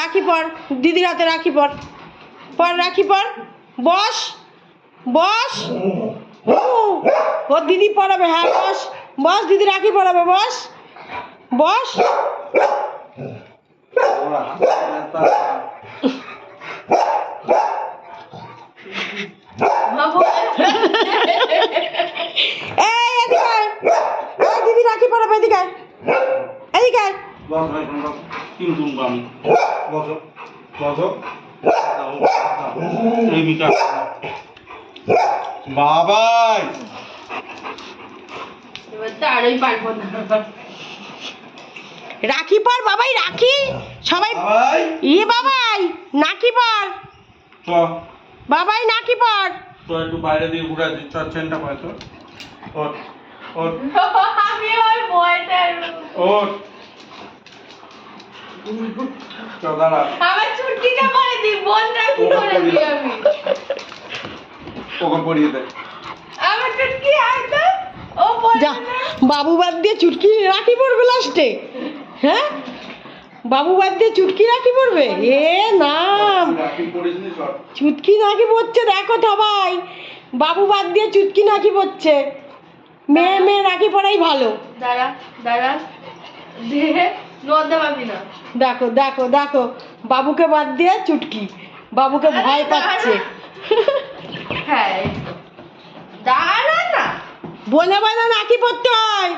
রাখি পর দিদির হাতে রাখি পর। পর রাখি পর বস বস। ও, দিদি পড়াবে হ্যাঁ বস বস দিদি রাখি পড়াবে বস বস। এই এদিকে দিদি রাখি পড়াবে এদিকে এদিকে বসো বসো প্রেমিকা বাবাই রাখি পর বাবাই রাখি সবাই ই বাবাই নাকি পর বাবাই নাকি পর তো একটু বাইরে দিয়ে ঘুরে দিচ্ছ চেনটা তো ওর ওর আমি ওর বয়টা ওর চ দাঁড়া। আমার ছুটিটা পরে দিই বোনটা কি করে দিই আমি। ওকে পড়িয়ে দে। আমার ছুটকি আইতো ও বলে যা বাবু বাদ দিয়ে চুটকি রাখি পড়বে লাস্টে। হ্যাঁ? বাবু বাদ দিয়ে চুটকি রাখি পড়বে এ নাম। রাখি পড়িস নি চুটকি নাকি পড়ছে দেখো সবাই বাবু বাদ দিয়ে চুটকি নাকি পড়ছে মেয়ে মেয়ে রাখি পড়াই ভালো। দাঁড়া দাঁড়া। দেখো দেখো দেখো বাবুকে বাদ দিয়ে চুটকি। বাবুকে ভয় পাচ্ছে। হ্যাঁ না। বনে বনে নাকি পড়তে হয়?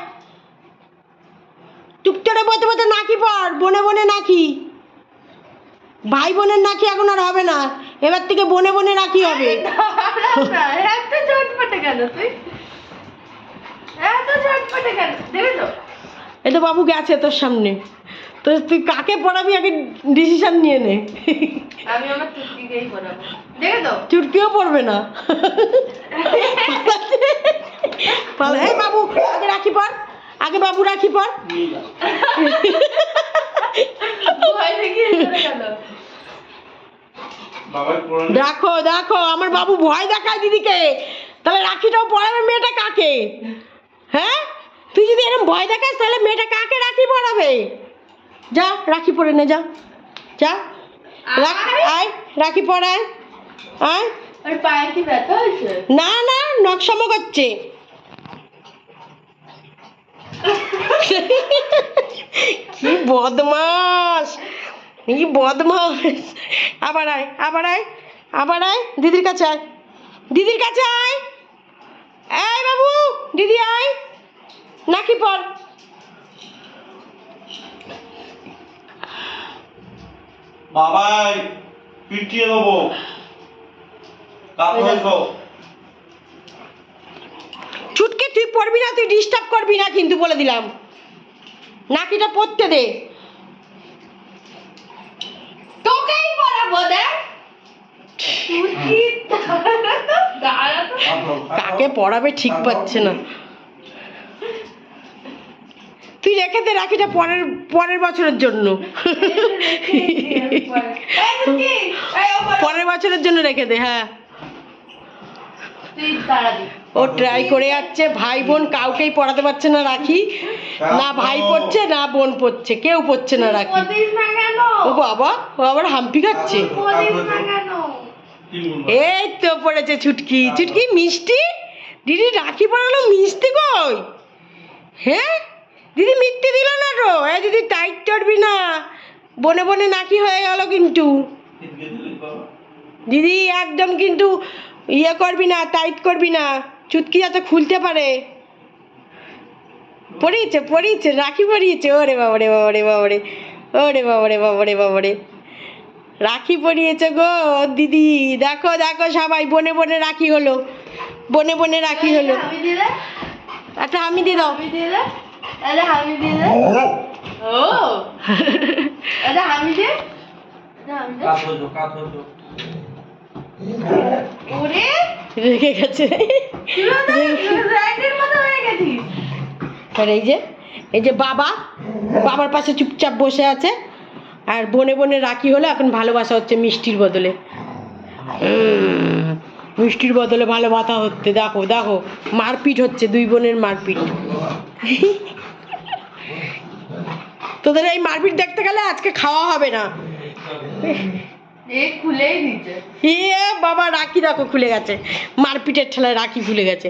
টুকটারে বলতে বলতে নাকি পড়? বনে বনে নাকি ভাই বোনের নাকি এখন আর হবে না? এবার থেকে বনে বনে নাকি হবে? না। এত চটপটে কেন তুই? এত চটপটে কেন? দেখেছ? এই বাবু গেছে তোর সামনে। তো তুই কাকে পড়াবি? আগে ডিসিশন নিয়ে নে। আমি আমার ছুটকিকেই পড়াবো। দেখেছ চুটকিও পড়বে না। এই বাবু আগে রাখি পর আগে বাবু রাখি পর। দেখো দেখো আমার বাবু ভয় দেখায় দিদিকে। তাহলে রাখিটাও পড়াবে মেয়েটা কাকে? হ্যাঁ? তুই যদি এরকম ভয় দেখাস তাহলে মেয়েটা কাকে রাখি পড়াবে? যা রাখি পরে নে যা। যা। রাখ আয় রাখি পড়ায় আয়। আর পায়ে কি ব্যথা হয়েছে? না না নকশামো করছে কি বদমাস কি বদমাস আবার আয় আবার আয় আবার আয়। দিদির কাছে আয়। দিদির কাছে আয়। এই বাবু দিদি আয়। নাকি পর। বাবাই পিটিয়ে দেবো। ছুটকে তুই পড়বি না তুই ডিস্টার্ব করবি না কিন্তু বলে দিলাম। নাকিটা পড়তে দে। তোকেই পড়াবো দেখ। তো। কাকে পড়াবে ঠিক পাচ্ছে না। তুই রেখে দে রাখিটা পরের পরের বছরের জন্য। পরের বছরের জন্য রেখে দে হ্যাঁ। ও ট্রাই করে যাচ্ছে ভাই বোন কাউকেই পড়াতে পারছে না রাখি। না ভাই পড়ছে না বোন পড়ছে কেউ পড়ছে না রাখি। ও বাবা ও আবার হাম্পি খাচ্ছে। এই তো পড়েছে ছুটকি। ছুটকি মিষ্টি? দিদি রাখি পড়ালো মিষ্টি কই? হ্যাঁ? দিদি মিথ্যে দিল না তো? এ দিদি টাইট চড়বি না। বনে বনে নাকি হয়ে গেল কিন্তু। দিদি একদম কিন্তু ইয়ে করবি না টাইট করবি না। চুটকি যাতে খুলতে পারে। পড়িয়েছে পড়িয়েছে রাখি পরিয়েছে ওরে বাবারে বাবারে বাবারে। ওরে বাবারে বাবারে বাবারে। রাখি পরিয়েছে গো দিদি। দেখো দেখো সবাই বনে বনে রাখি হলো। বনে বনে রাখি হলো। একটা আমি দিয়ে দাও। ও রেখে গেছে তুই তো রাইটের মতো হয়ে গেছিস আর এই যে এই যে বাবা বাবার পাশে চুপচাপ বসে আছে। আর বনে বনে রাখি হলো এখন ভালোবাসা হচ্ছে মিষ্টির বদলে। মিষ্টির বদলে ভালোবাসা হচ্ছে। দেখো দেখো মারপিট হচ্ছে দুই বোনের মারপিট। তোদের এই মারপিট দেখতে গেলে আজকে খাওয়া হবে না। এ বাবা রাখি দেখো খুলে গেছে। মারপিটের ঠেলায় রাখি খুলে গেছে।